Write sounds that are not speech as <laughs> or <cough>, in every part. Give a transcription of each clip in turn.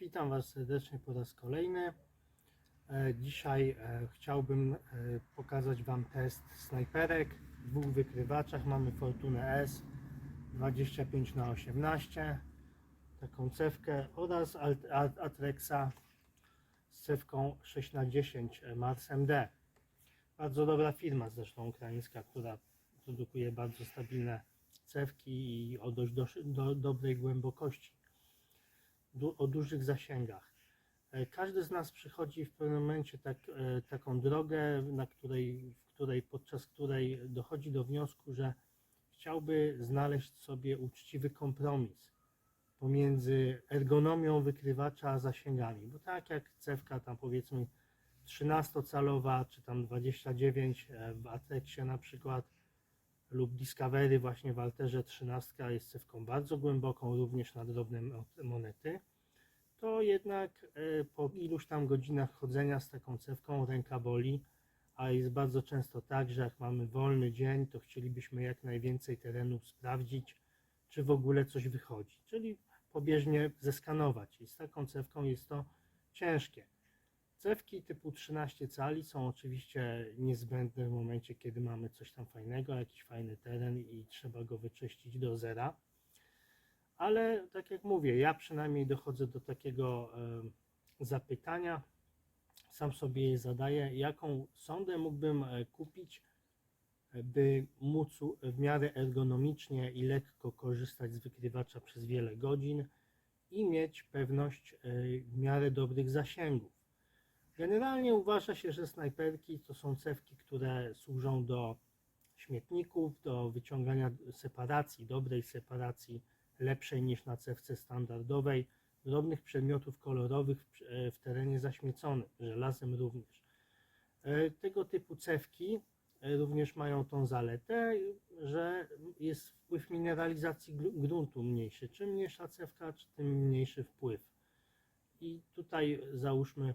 Witam Was serdecznie po raz kolejny. E, Dzisiaj e, chciałbym e, pokazać Wam test snajperek w dwóch wykrywacach. Mamy Fortuna S 25 na 18 taką cewkę oraz Atrexa z cewką 6 na 10 Mars MD. Bardzo dobra firma zresztą ukraińska, która produkuje bardzo stabilne cewki i o dość do, do, dobrej głębokości du, o dużych zasięgach. E, Każdy z nas przychodzi w pewnym momencie tak, e, taką drogę, na której, w której, podczas której dochodzi do wniosku, że chciałby znaleźć sobie uczciwy kompromis pomiędzy ergonomią wykrywacza a zasięgami. Bo tak jak cewka tam powiedzmy 13-calowa, czy tam 29 e, w Atrexie na przykład, lub Discovery właśnie w Alterze 13 jest cewką bardzo głęboką, również na drobne mo- monety, to jednak e, po iluś tam godzinach chodzenia z taką cewką ręka boli, a jest bardzo często tak, że jak mamy wolny dzień, to chcielibyśmy jak najwięcej terenów sprawdzić, czy w ogóle coś wychodzi, czyli pobieżnie zeskanować. I z taką cewką jest to ciężkie. Cewki typu 13 cali są oczywiście niezbędne w momencie, kiedy mamy coś tam fajnego, jakiś fajny teren i trzeba go wyczyścić do zera. Ale tak jak mówię, ja przynajmniej dochodzę do takiego zapytania, sam sobie je zadaję, jaką sondę mógłbym e, kupić, by móc w miarę ergonomicznie i lekko korzystać z wykrywacza przez wiele godzin i mieć pewność e, w miarę dobrych zasięgów. Generalnie uważa się, że snajperki to są cewki, które służą do śmietników, do wyciągania separacji, dobrej separacji, lepszej niż na cewce standardowej, drobnych przedmiotów kolorowych w, e, terenie zaśmieconym, żelazem również. E, Tego typu cewki e, również mają tą zaletę, że jest wpływ mineralizacji gru- gruntu mniejszy. Czym mniejsza cewka, tym mniejszy wpływ. I tutaj załóżmy,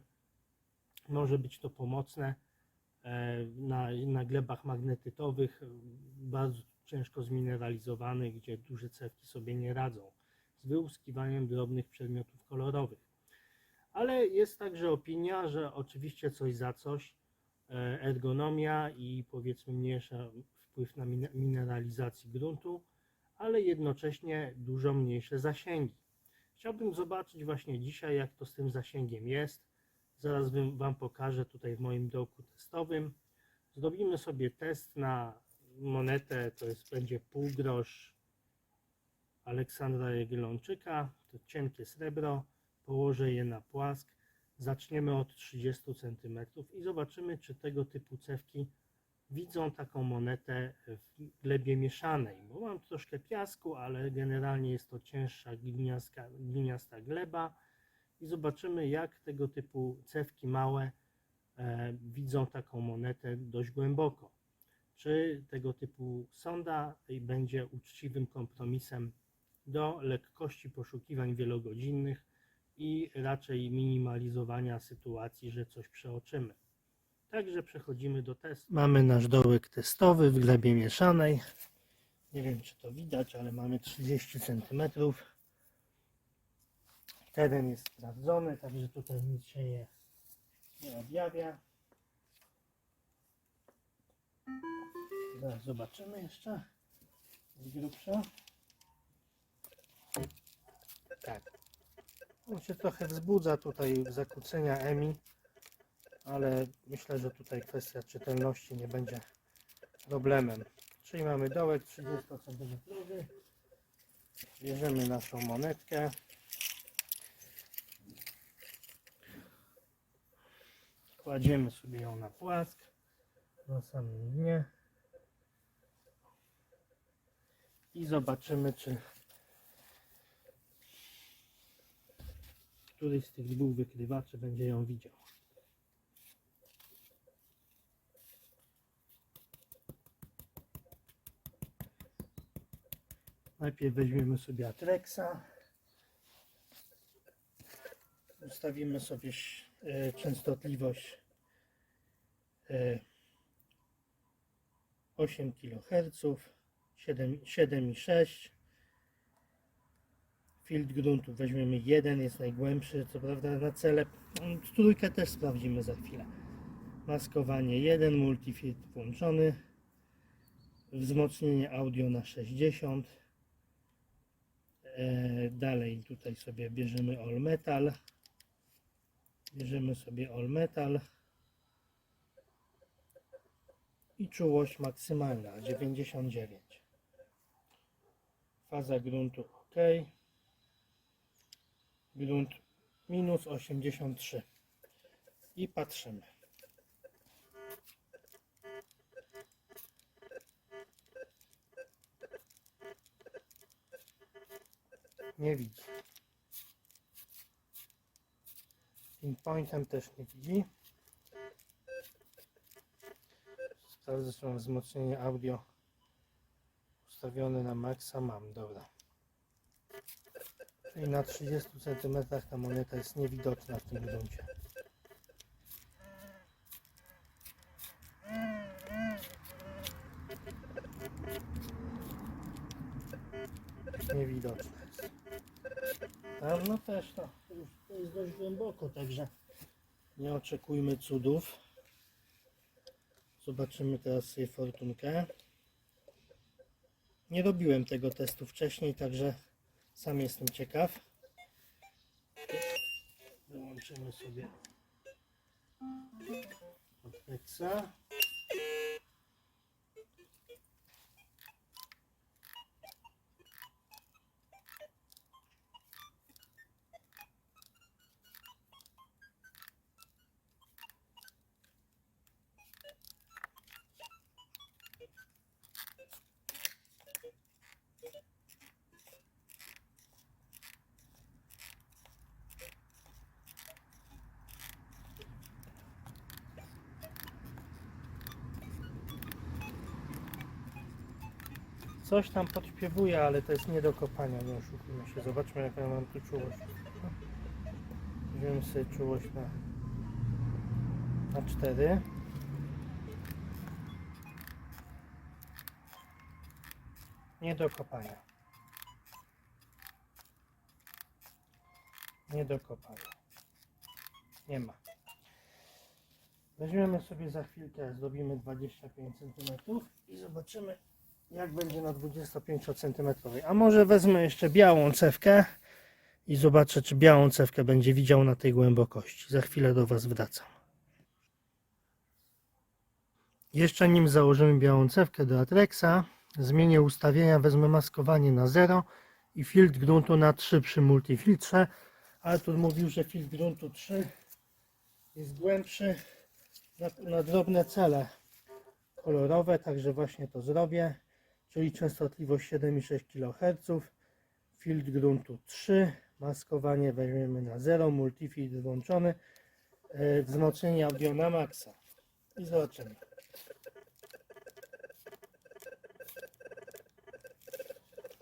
może być to pomocne e, na, na glebach magnetytowych, bardzo ciężko zmineralizowanych, gdzie duże cewki sobie nie radzą z wyłuskiwaniem drobnych przedmiotów kolorowych. Ale jest także opinia, że oczywiście coś za coś, e, ergonomia i powiedzmy mniejsza wpływ na min- mineralizację gruntu, ale jednocześnie dużo mniejsze zasięgi. Chciałbym zobaczyć właśnie dzisiaj, jak to z tym zasięgiem jest. Zaraz wam- pokażę tutaj w moim dołku testowym. Zrobimy sobie test na monetę, to jest będzie pół grosz Aleksandra Jagiellończyka, to cienkie srebro, położę je na płask, zaczniemy od 30 cm i zobaczymy, czy tego typu cewki widzą taką monetę w glebie mieszanej, bo mam troszkę piasku, ale generalnie jest to cięższa gliniasta, gliniasta gleba i zobaczymy, jak tego typu cewki małe e, widzą taką monetę dość głęboko. Czy tego typu sonda będzie uczciwym kompromisem do lekkości poszukiwań wielogodzinnych i raczej minimalizowania sytuacji, że coś przeoczymy. Także przechodzimy do testu. Mamy nasz dołek testowy w glebie mieszanej. Nie wiem, czy to widać, ale mamy 30 cm. Teren jest sprawdzony, także tutaj nic się nie, nie objawia. Zaraz zobaczymy jeszcze z grubsza. Tak. On się trochę wzbudza tutaj zakłócenia EMI, ale myślę, że tutaj kwestia czytelności nie będzie problemem. Czyli mamy dołek 30 cm. Bierzemy naszą monetkę. Kładziemy sobie ją na płask na samym dnie i zobaczymy, czy któryś z tych dwóch wykrywaczy będzie ją widział. Najpierw weźmiemy sobie Atrexa. Ustawimy sobie częstotliwość e, 8 kHz, 7 7,6 Filtr gruntu weźmiemy jeden, jest najgłębszy, co prawda na cele. mm, Trójkę też sprawdzimy za chwilę. Maskowanie 1, multifiltr włączony. Wzmocnienie audio na 60. E, dalej tutaj sobie bierzemy all metal. Bierzemy sobie all metal. I czułość maksymalna 99. Faza gruntu ok. Grunt minus 83. I patrzymy. Nie widzi. Pinpointem też nie widzi. Sprawdzę, czy mam wzmocnienie audio ustawione na maksa. Mam, dobra. Czyli na 30 cm ta moneta jest niewidoczna w tym gruncie. Niewidoczna jest. Tam no też to, to jest dość głęboko, także nie oczekujmy cudów. Zobaczymy teraz sobie fortunkę. Nie robiłem tego testu wcześniej, także sam jestem ciekaw. Wyłączymy sobie Otrexa. Coś tam podśpiewuje, ale to jest nie do kopania, nie oszukujmy się. Zobaczmy jaka ja mam tu czułość. Weźmiemy sobie czułość na, na 4. Nie do kopania. Nie do kopania. Nie ma. Weźmiemy sobie za chwilkę, zrobimy 25 cm i zobaczymy jak będzie na 25 cm. A może wezmę jeszcze białą cewkę i zobaczę, czy białą cewkę będzie widział na tej głębokości. Za chwilę do Was wracam. Jeszcze nim założymy białą cewkę do Atrexa, zmienię ustawienia, wezmę maskowanie na 0 i filtr gruntu na 3 przy multifiltrze. Artur mówił, że filtr gruntu 3 jest głębszy na, na drobne cele kolorowe, także właśnie to zrobię czyli częstotliwość 7,6 kHz, filtr gruntu 3, maskowanie weźmiemy na 0, multifiltr włączony, e, wzmocnienie audio na maksa i zobaczymy.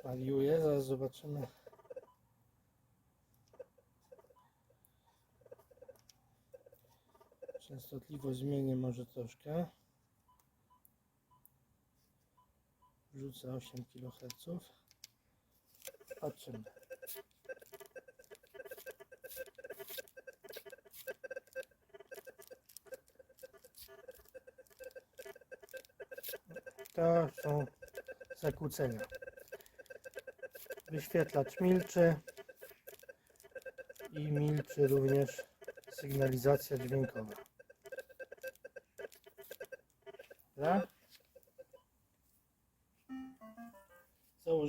Wariuje, zaraz zobaczymy. Częstotliwość zmienię może troszkę. Wrzucę 8 kHz. Patrzymy. To są zakłócenia. Wyświetlacz milczy i milczy również sygnalizacja dźwiękowa. Dobra?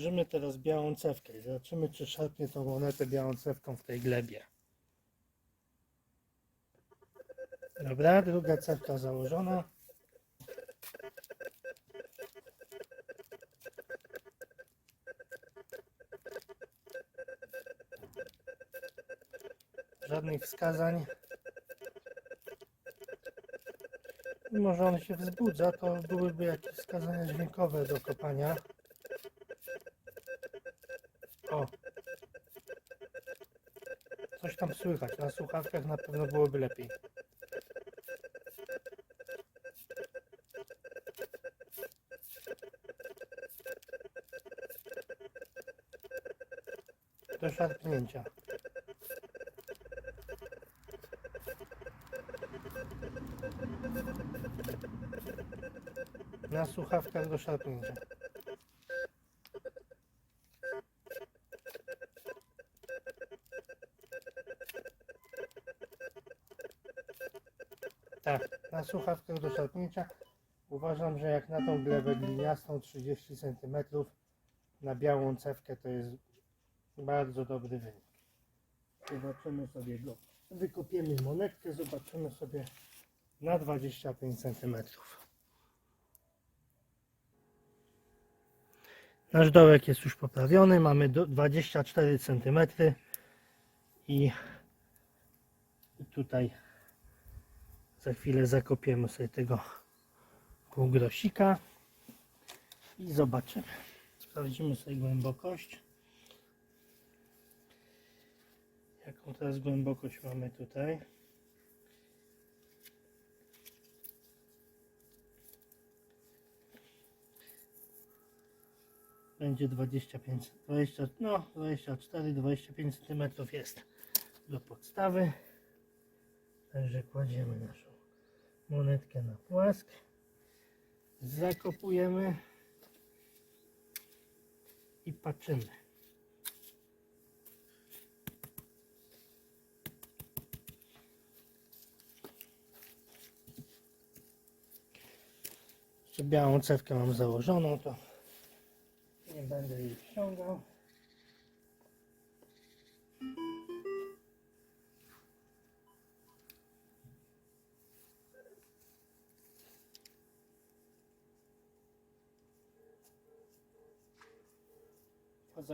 Założymy teraz białą cewkę i zobaczymy, czy szarpnie tą monetę białą cewką w tej glebie. Dobra, druga cewka założona. Żadnych wskazań. Mimo, że on się wzbudza, to byłyby jakieś wskazania dźwiękowe do kopania. Tam słychać. Na słuchawkach na pewno byłoby lepiej. To szarpnięcia. Na słuchawkach do szarpnięcia. Tak, na słuchawkach do szarpnięcia. Uważam, że jak na tą glebę gliniastą 30 cm na białą cewkę to jest bardzo dobry wynik. Zobaczymy sobie go. Wykopiemy monetkę, zobaczymy sobie na 25 cm. Nasz dołek jest już poprawiony, mamy do 24 cm i tutaj za chwilę zakopiemy sobie tego półgrosika i zobaczymy. Sprawdzimy sobie głębokość. Jaką teraz głębokość mamy tutaj? Będzie 25, 20, no 24, 25 cm jest do podstawy. Także kładziemy naszą monetkę na płask. Zakopujemy i patrzymy. Jeszcze białą cewkę mam założoną, to nie będę jej ściągał.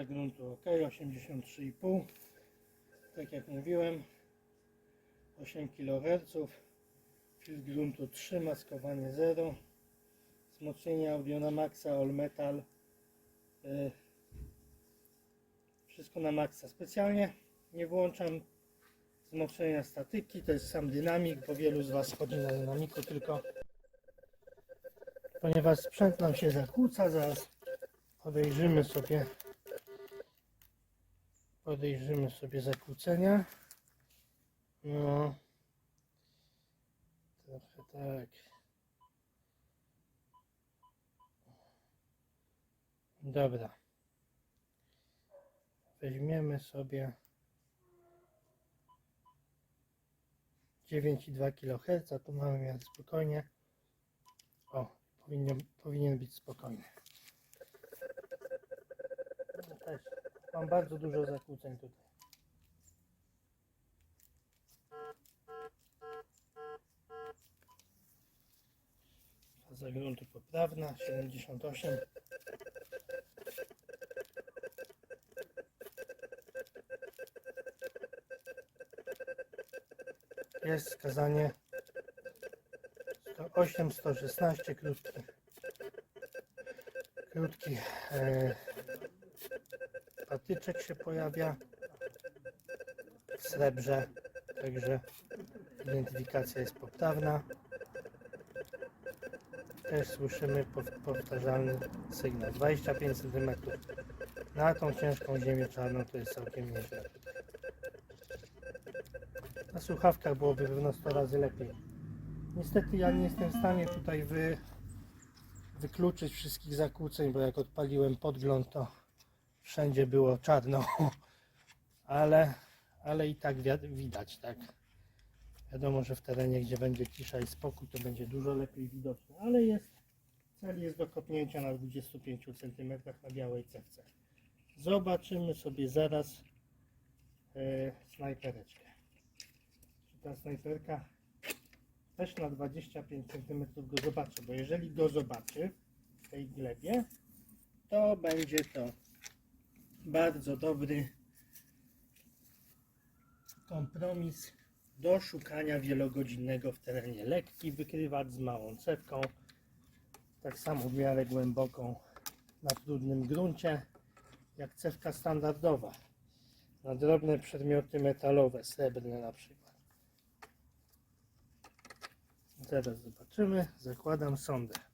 Gruntu ok, 83,5 tak jak mówiłem 8 kHz filtr gruntu 3, maskowanie 0 wzmocnienie audio na maksa, all metal y, wszystko na maksa. Specjalnie nie włączam wzmocnienia statyki, to jest sam dynamik, bo wielu z Was chodzi na dynamiku tylko ponieważ sprzęt nam się zakłóca, zaraz podejrzymy sobie podejrzymy sobie zakłócenia. No. Trochę tak. Dobra. Weźmiemy sobie 9,2 kHz, tu mamy mieć spokojnie. O, powinien, powinien być spokojny. No też Mam bardzo dużo zakłóceń tutaj. Faza gruntu poprawna 78. Jest wskazanie 108, 116 krótki. Krótki e, patyczek się pojawia w srebrze, także identyfikacja jest poprawna. Też słyszymy pow- powtarzalny sygnał 25 cm. Na tą ciężką ziemię czarną to jest całkiem nieźle. Na słuchawkach byłoby pewno 100 razy lepiej. Niestety ja nie jestem w stanie tutaj wy, wykluczyć wszystkich zakłóceń, bo jak odpaliłem podgląd to wszędzie było czarno, <laughs> ale, ale i tak wi- widać, tak. Wiadomo, że w terenie, gdzie będzie cisza i spokój, to będzie dużo lepiej widoczne, ale jest, cel jest do kopnięcia na 25 cm na białej cewce. Zobaczymy sobie zaraz e, snajpereczkę. Czy ta snajperka też na 25 cm go zobaczy, bo jeżeli go zobaczy w tej glebie, to będzie to bardzo dobry kompromis do szukania wielogodzinnego w terenie. Lekki wykrywacz z małą cewką, tak samo w miarę głęboką na trudnym gruncie, jak cewka standardowa. Na drobne przedmioty metalowe, srebrne na przykład. Zaraz zobaczymy. Zakładam sondę.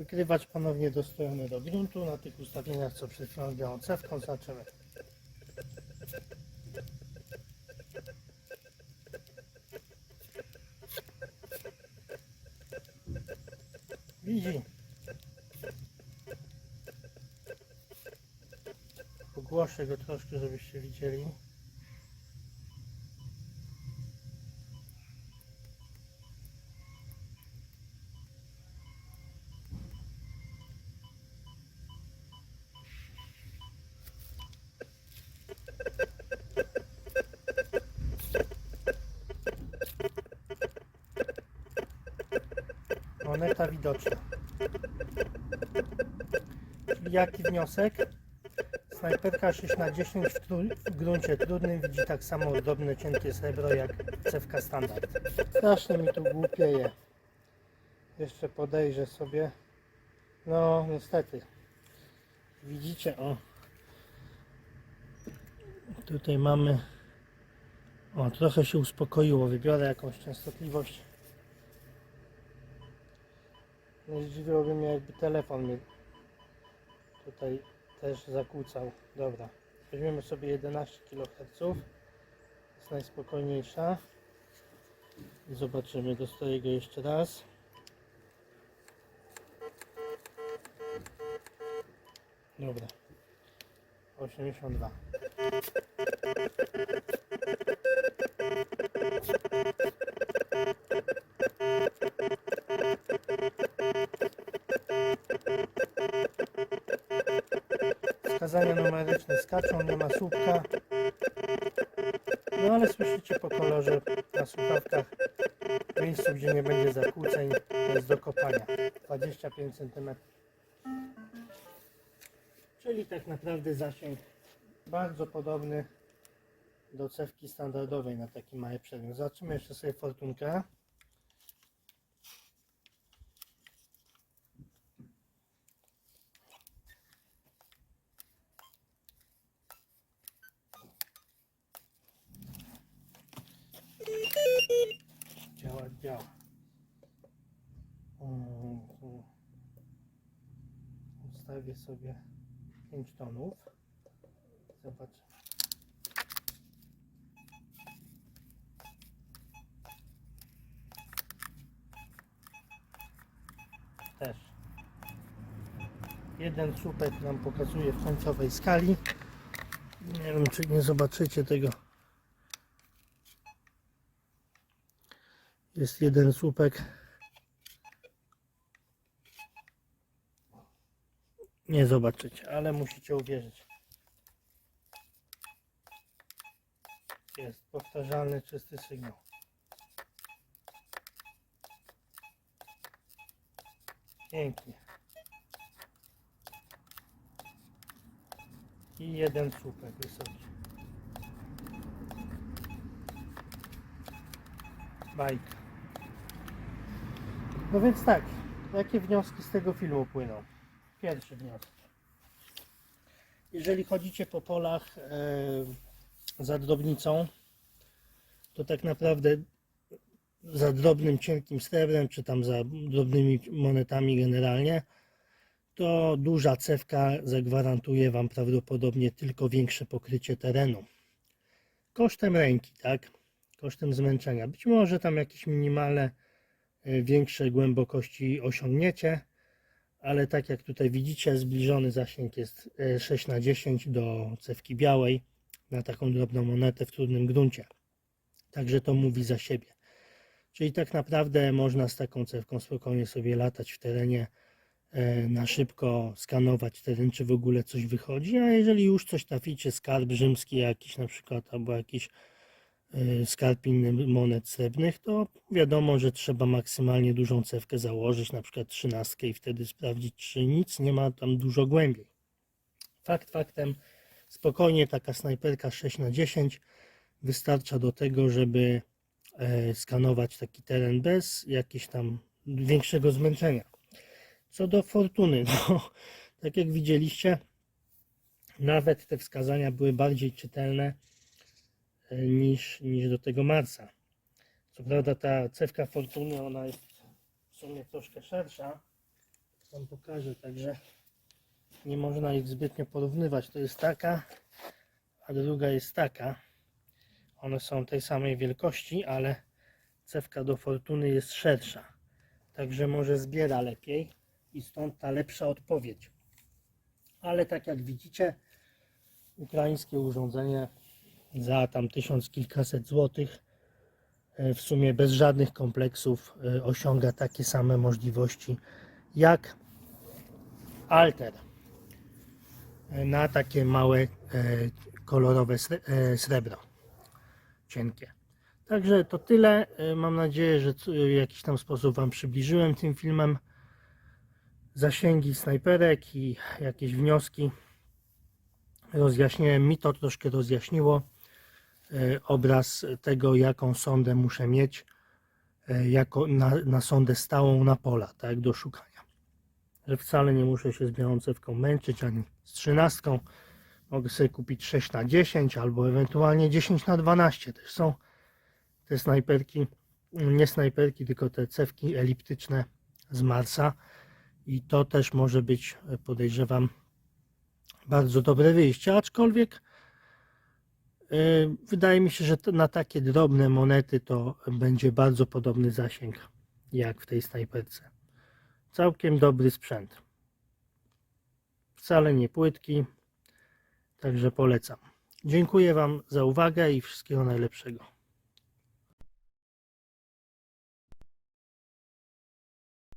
Wykrywacz ponownie dostojony do gruntu na tych ustawieniach, co przed chwilą białą cewką zaczęły. Widzi. Pogłoszę go troszkę, żebyście widzieli. Moneta widoczna. Jaki wniosek? Snajperka 6 na 10 w, w gruncie trudnym widzi tak samo ozdobne cienkie srebro jak cewka standard. Strasznie mi tu głupieje. Jeszcze podejrzę sobie. No niestety. Widzicie, o. Tutaj mamy. O, trochę się uspokoiło. Wybiorę jakąś częstotliwość. Nie zdziwiłoby mnie, jakby telefon mnie tutaj też zakłócał. Dobra, weźmiemy sobie 11 kHz. Jest najspokojniejsza. I zobaczymy, dostaję go jeszcze raz. Dobra. 82. Wskazania numeryczne skaczą, nie ma słupka. No ale słyszycie po kolorze na słuchawkach w miejscu, gdzie nie będzie zakłóceń, to jest do kopania. 25 cm. Czyli tak naprawdę zasięg bardzo podobny do cewki standardowej na taki mały przedmiot. Zobaczymy jeszcze sobie fortunkę. Sobie 5 tonów. Zobaczymy. Też. Jeden słupek nam pokazuje w końcowej skali. Nie wiem, czy nie zobaczycie tego. Jest jeden słupek. Nie zobaczycie, ale musicie uwierzyć. Jest powtarzalny, czysty sygnał. Pięknie. I jeden słupek wysoki. Bajka. No więc tak, jakie wnioski z tego filmu płyną? Pierwszy wniosek. Jeżeli chodzicie po polach e, za drobnicą, to tak naprawdę za drobnym, cienkim srebrem, czy tam za drobnymi monetami generalnie, to duża cewka zagwarantuje Wam prawdopodobnie tylko większe pokrycie terenu. Kosztem ręki, tak? Kosztem zmęczenia. Być może tam jakieś minimalne e, większe głębokości osiągniecie, ale tak jak tutaj widzicie, zbliżony zasięg jest e, 6 na 10 do cewki białej na taką drobną monetę w trudnym gruncie. Także to mówi za siebie. Czyli tak naprawdę można z taką cewką spokojnie sobie latać w terenie, e, na szybko skanować teren, czy w ogóle coś wychodzi, a jeżeli już coś traficie, skarb rzymski jakiś na przykład, albo jakiś e, skarb inny monet srebrnych, to wiadomo, że trzeba maksymalnie dużą cewkę założyć, na przykład trzynastkę i wtedy sprawdzić, czy nic nie ma tam dużo głębiej. Fakt faktem, spokojnie taka snajperka 6 na 10 wystarcza do tego, żeby e, skanować taki teren bez jakiegoś tam większego zmęczenia. Co do fortuny, <laughs> no, tak jak widzieliście, nawet te wskazania były bardziej czytelne niż, niż do tego Marsa. Co prawda ta cewka fortuny, ona jest w sumie troszkę szersza, Wam pokażę, także nie można ich zbytnio porównywać. To jest taka, a druga jest taka. One są tej samej wielkości, ale cewka do fortuny jest szersza. Także może zbiera lepiej i stąd ta lepsza odpowiedź. Ale tak jak widzicie, ukraińskie urządzenie za tam tysiąc kilkaset złotych e, w sumie bez żadnych kompleksów e, osiąga takie same możliwości jak alter e, na takie małe kolorowe sre- srebro cienkie. Także to tyle. Mam nadzieję, że w jakiś tam sposób Wam przybliżyłem tym filmem zasięgi snajperek i jakieś wnioski. Rozjaśniłem, mi to troszkę rozjaśniło obraz tego, jaką sondę muszę mieć e, jako na, na sondę stałą na pola, tak, do szukania. Że wcale nie muszę się z białą cewką męczyć, ani z trzynastką. Mogę sobie kupić 6 na 10 albo ewentualnie 10 na 12 też są te snajperki, nie snajperki, tylko te cewki eliptyczne z Marsa i to też może być, e, podejrzewam, bardzo dobre wyjście, aczkolwiek e, wydaje mi się, że na takie drobne monety to będzie bardzo podobny zasięg jak w tej snajperce. Całkiem dobry sprzęt. Wcale nie płytki, także polecam. Dziękuję Wam za uwagę i wszystkiego najlepszego.